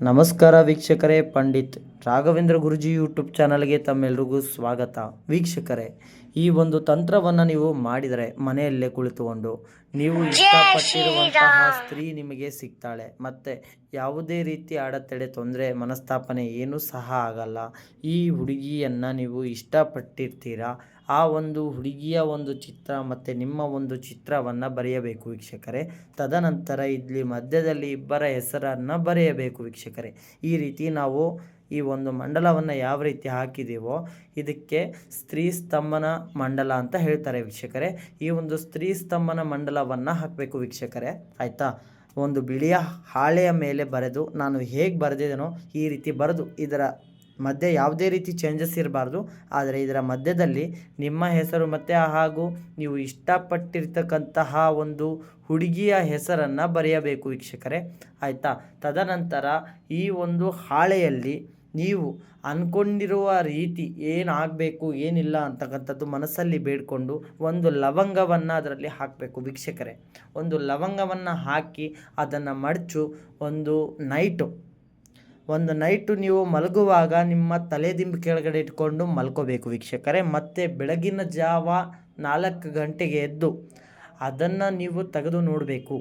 ನಮಸ್ಕಾರ ವೀಕ್ಷಕರೇ ಪಂಡಿತ್ ರಾಘವೇಂದ್ರ ಗುರುಜಿ ಯೂಟ್ಯೂಬ್ ಚಾನಲ್ಗೆ ತಮ್ಮೆಲ್ರಿಗೂ ಸ್ವಾಗತ. ವೀಕ್ಷಕರೇ ಈ ಒಂದು ತಂತ್ರವನ್ನು ನೀವು ಮಾಡಿದರೆ ಮನೆಯಲ್ಲೇ ಕುಳಿತುಕೊಂಡು ನೀವು ಇಷ್ಟಪಟ್ಟಿರುವಂತಹ ಸ್ತ್ರೀ ನಿಮಗೆ ಸಿಗ್ತಾಳೆ. ಮತ್ತು ಯಾವುದೇ ರೀತಿ ಅಡೆತಡೆ ತೊಂದರೆ ಮನಸ್ತಾಪನೆ ಏನೂ ಸಹ ಆಗಲ್ಲ. ಈ ಹುಡುಗಿಯನ್ನು ನೀವು ಇಷ್ಟಪಟ್ಟಿರ್ತೀರಾ? ಆ ಒಂದು ಹುಡುಗಿಯ ಒಂದು ಚಿತ್ರ ಮತ್ತು ನಿಮ್ಮ ಒಂದು ಚಿತ್ರವನ್ನು ಬರೆಯಬೇಕು ವೀಕ್ಷಕರೇ. ತದನಂತರ ಇಲ್ಲಿ ಮಧ್ಯದಲ್ಲಿ ಇಬ್ಬರ ಹೆಸರನ್ನು ಬರೆಯಬೇಕು ವೀಕ್ಷಕರೇ. ಈ ರೀತಿ ನಾವು ಈ ಒಂದು ಮಂಡಲವನ್ನು ಯಾವ ರೀತಿ ಹಾಕಿದ್ದೀವೋ ಇದಕ್ಕೆ ಸ್ತ್ರೀ ಸ್ತಂಭನ ಮಂಡಲ ಅಂತ ಹೇಳ್ತಾರೆ ವೀಕ್ಷಕರೇ. ಈ ಒಂದು ಸ್ತ್ರೀ ಸ್ತಂಭನ ಮಂಡಲವನ್ನು ಹಾಕಬೇಕು ವೀಕ್ಷಕರೇ. ಆಯಿತಾ? ಒಂದು ಬಿಳಿಯ ಹಾಳೆಯ ಮೇಲೆ ಬರೆದು ನಾನು ಹೇಗೆ ಬರೆದಿದ್ದೇನೋ ಈ ರೀತಿ ಬರೆದು ಇದರ ಮಧ್ಯೆ ಯಾವುದೇ ರೀತಿ ಚೇಂಜಸ್ ಇರಬಾರ್ದು. ಆದರೆ ಇದರ ಮಧ್ಯದಲ್ಲಿ ನಿಮ್ಮ ಹೆಸರು ಮತ್ತು ಹಾಗೂ ನೀವು ಇಷ್ಟಪಟ್ಟಿರ್ತಕ್ಕಂತಹ ಒಂದು ಹುಡುಗಿಯ ಹೆಸರನ್ನು ಬರೆಯಬೇಕು ವೀಕ್ಷಕರೇ. ಆಯಿತಾ? ತದನಂತರ ಈ ಒಂದು ಹಾಳೆಯಲ್ಲಿ ನೀವು ಅಂದ್ಕೊಂಡಿರುವ ರೀತಿ ಏನಾಗಬೇಕು, ಏನಿಲ್ಲ ಅಂತಕ್ಕಂಥದ್ದು ಮನಸ್ಸಲ್ಲಿ ಬೇಡಿಕೊಂಡು ಒಂದು ಲವಂಗವನ್ನು ಅದರಲ್ಲಿ ಹಾಕಬೇಕು ವೀಕ್ಷಕರೇ. ಒಂದು ಲವಂಗವನ್ನು ಹಾಕಿ ಅದನ್ನು ಮಡಚು ಒಂದು ನೈಟು. ಒಂದು ನೈಟು ನೀವು ಮಲಗುವಾಗ ನಿಮ್ಮ ತಲೆದಿಂಬು ಕೆಳಗಡೆ ಇಟ್ಕೊಂಡು ಮಲ್ಕೋಬೇಕು ವೀಕ್ಷಕರೇ. ಮತ್ತು ಬೆಳಗಿನ ಜಾವ ನಾಲ್ಕು ಗಂಟೆಗೆ ಎದ್ದು ಅದನ್ನು ನೀವು ತೆಗೆದು ನೋಡಬೇಕು.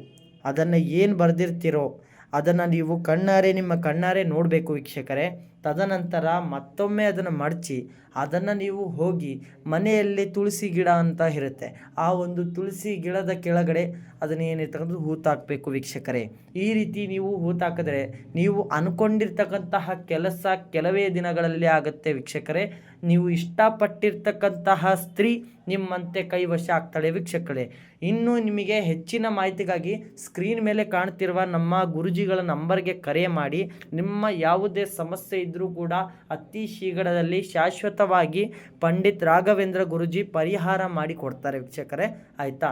ಅದನ್ನು ಏನು ಬರೆದಿರ್ತೀರೋ ಅದನ್ನು ನೀವು ಕಣ್ಣಾರೆ ನಿಮ್ಮ ಕಣ್ಣಾರೆ ನೋಡಬೇಕು ವೀಕ್ಷಕರೇ. ತದನಂತರ ಮತ್ತೊಮ್ಮೆ ಅದನ್ನು ಮಡಚಿ, ಅದನ್ನು ನೀವು ಹೋಗಿ ಮನೆಯಲ್ಲಿ ತುಳಸಿ ಗಿಡ ಅಂತ ಇರುತ್ತೆ. ಆ ಒಂದು ತುಳಸಿ ಗಿಡದ ಕೆಳಗಡೆ ಅದನ್ನು ಏನಿರ್ತಕ್ಕಂಥದ್ದು ಹೂತಾಕಬೇಕು ವೀಕ್ಷಕರೇ. ಈ ರೀತಿ ನೀವು ಹೂತಾಕಿದ್ರೆ ನೀವು ಅಂದ್ಕೊಂಡಿರ್ತಕ್ಕಂತಹ ಕೆಲಸ ಕೆಲವೇ ದಿನಗಳಲ್ಲಿ ಆಗುತ್ತೆ ವೀಕ್ಷಕರೇ. ನೀವು ಇಷ್ಟಪಟ್ಟಿರ್ತಕ್ಕಂತಹ ಸ್ತ್ರೀ ನಿಮ್ಮಂತೆ ಕೈವಶ ಆಗ್ತಾಳೆ ವೀಕ್ಷಕರೇ. ಇನ್ನು ನಿಮಗೆ ಹೆಚ್ಚಿನ ಮಾಹಿತಿಗಾಗಿ ಸ್ಕ್ರೀನ್ ಮೇಲೆ ಕಾಣ್ತಿರುವ ನಮ್ಮ ಗುರುಜಿಗಳ ನಂಬರ್ಗೆ ಕರೆ ಮಾಡಿ. ನಿಮ್ಮ ಯಾವುದೇ ಸಮಸ್ಯೆ ಇದ್ದರೂ ಕೂಡ ಅತಿ ಶೀಘ್ರದಲ್ಲಿ ಶಾಶ್ವತವಾಗಿ ಪಂಡಿತ್ ರಾಘವೇಂದ್ರ ಗುರುಜಿ ಪರಿಹಾರ ಮಾಡಿ ಕೊಡ್ತಾರೆ ವೀಕ್ಷಕರೇ. ಆಯಿತಾ?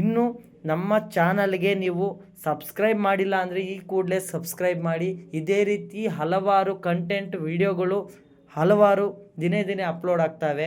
ಇನ್ನು ನಮ್ಮ ಚಾನಲ್ಗೆ ನೀವು ಸಬ್ಸ್ಕ್ರೈಬ್ ಮಾಡಿಲ್ಲ ಅಂದರೆ ಈ ಕೂಡಲೇ ಸಬ್ಸ್ಕ್ರೈಬ್ ಮಾಡಿ. ಇದೇ ರೀತಿ ಹಲವಾರು ಕಂಟೆಂಟ್, ವಿಡಿಯೋಗಳು ಹಲವಾರು ದಿನೇ ದಿನೇ ಅಪ್ಲೋಡ್ ಆಗ್ತವೆ.